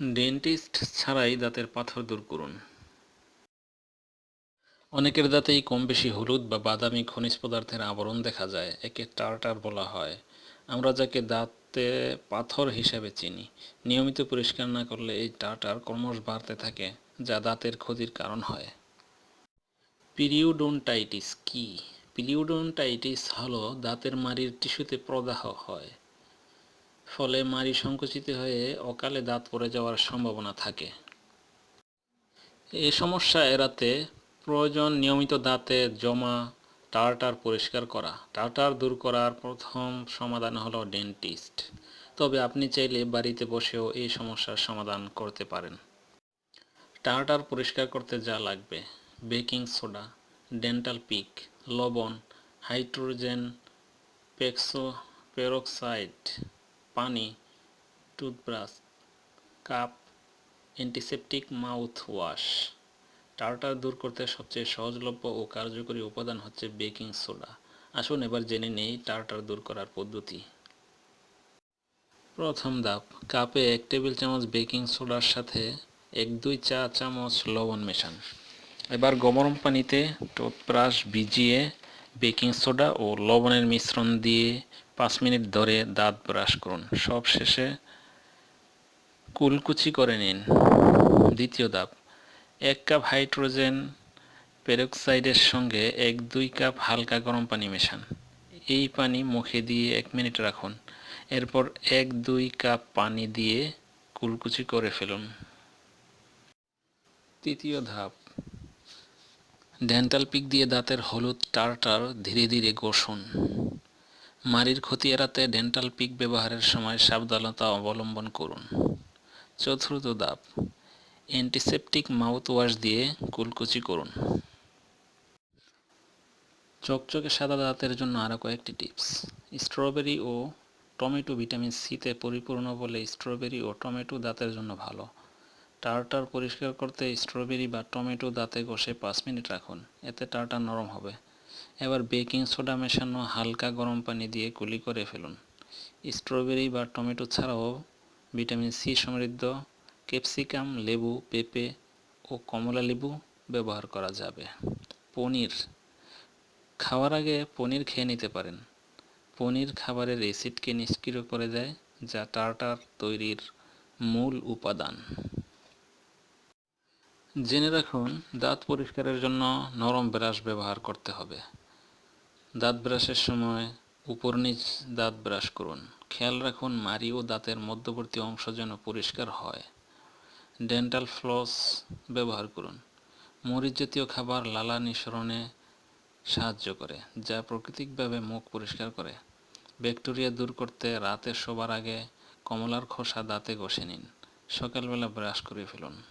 Dentist ছাড়াই দাঁতের পাথর দূর করুন। অনেকের দাঁতেই কম বেশি হলুদ বা বাদামি খনিজ পদার্থের আবরণ দেখা যায়, একে টার্টার বলা হয়। আমরা যাকে দাঁতে পাথর হিসাবে চিনি, নিয়মিত পরিষ্কার না করলে এই টার্টার ক্রমশ বাড়তে থাকে, যা দাঁতের ক্ষতির কারণ হয়। পিরিওডোন্টাইটিস কি? পিরিওডোন্টাইটিস হলো দাঁতের মাড়ির টিস্যুতে প্রদাহ হয়। ফলে মাড়ি সংকুচিত হয়ে অকালে দাঁত পড়ে যাওয়ার সম্ভাবনা থাকে। এই সমস্যা এড়াতে প্রয়োজন নিয়মিত দাঁতে জমা টার্টার পরিষ্কার করা। টার্টার দূর করার প্রথম সমাধান হলো ডেন্টিস্ট। তবে আপনি চাইলে বাড়িতে বসেও এই সমস্যার সমাধান করতে পারেন। টার্টার পরিষ্কার করতে যা লাগবে। বেকিং সোডা, ডেন্টাল পিক, লবণ, হাইড্রোজেন পেক্সো পেরোক্সাইড পানি toothbrush cup antiseptic mouthwash tartar দূর করতে সবচেয়ে সহজলভ্য ও কার্যকরী উপাদান হচ্ছে বেকিং সোডা। আসুন এবার জেনে নেই টার্টার দূর করার পদ্ধতি। প্রথম ধাপ, কাপে এক টেবিল চামচ বেকিং সোডার সাথে এক দুই চা চামচ লবণ মেশান। এবার গরম পানিতে টুথব্রাশ ভিজিয়ে বেকিং সোডা ও লবণের মিশ্রণ দিয়ে পাঁচ মিনিট ধরে দাঁত ব্রাশ করুন। সব শেষে কুলকুচি করে নিন। দ্বিতীয় ধাপ, এক কাপ হাইড্রোজেন পেরক্সাইডের সঙ্গে এক দুই কাপ হালকা গরম পানি মেশান। এই পানি মুখে দিয়ে এক মিনিট রাখুন। এরপর এক দুই কাপ পানি দিয়ে কুলকুচি করে ফেলুন। তৃতীয় ধাপ, ডেন্টাল পিক দিয়ে দাঁতের হলুদ টার্টার ধীরে ধীরে ঘষুন। মাড়ির ক্ষতি এড়াতে ডেন্টাল পিক ব্যবহারের সময় সাবধানতা অবলম্বন করুন। চতুর্থ ধাপ অ্যান্টিসেপটিক মাউথ ওয়াশ দিয়ে কুলকুচি করুন। চকচকে সাদা দাঁতের জন্য আরও কয়েকটি টিপস। স্ট্রবেরি ও টমেটো ভিটামিন সিতে পরিপূর্ণ বলে স্ট্রবেরি ও টমেটো দাঁতের জন্য ভালো। টার্টার পরিষ্কার করতে স্ট্রবেরি বা টমেটো দাঁতে ঘষে পাঁচ মিনিট রাখুন। এতে টার্টার নরম হবে। এবার বেকিং সোডা মেশানো হালকা গরম পানি দিয়ে কুলি করে ফেলুন। স্ট্রবেরি বা টমেটো ছাড়াও ভিটামিন সি সমৃদ্ধ, ক্যাপসিকাম, লেবু, পেঁপে ও কমলা লেবু ব্যবহার করা যাবে। পনির। খাওয়ার আগে পনির খেয়ে নিতে পারেন। পনির খাবারের অ্যাসিডকে নিষ্ক্রিয় করে দেয়, যা টার্টার তৈরির মূল উপাদান। জেনে রাখুন, দাঁত পরিষ্কারের জন্য নরম ব্রাশ ব্যবহার করতে হবে। দাঁত ব্রাশের সময় উপর নিচ দাঁত ব্রাশ করুন। খেয়াল রাখুন মারি ও দাঁতের মধ্যবর্তী অংশ যেন পরিষ্কার হয়। ডেন্টাল ফ্লস ব্যবহার করুন। মরিচ জাতীয় খাবার লালা নিঃসরণে সাহায্য করে, যা প্রাকৃতিকভাবে মুখ পরিষ্কার করে। ব্যাকটেরিয়া দূর করতে রাতে শোবার আগে কমলার খোসা দাঁতে ঘষে নিন। সকালবেলা ব্রাশ করে ফেলুন।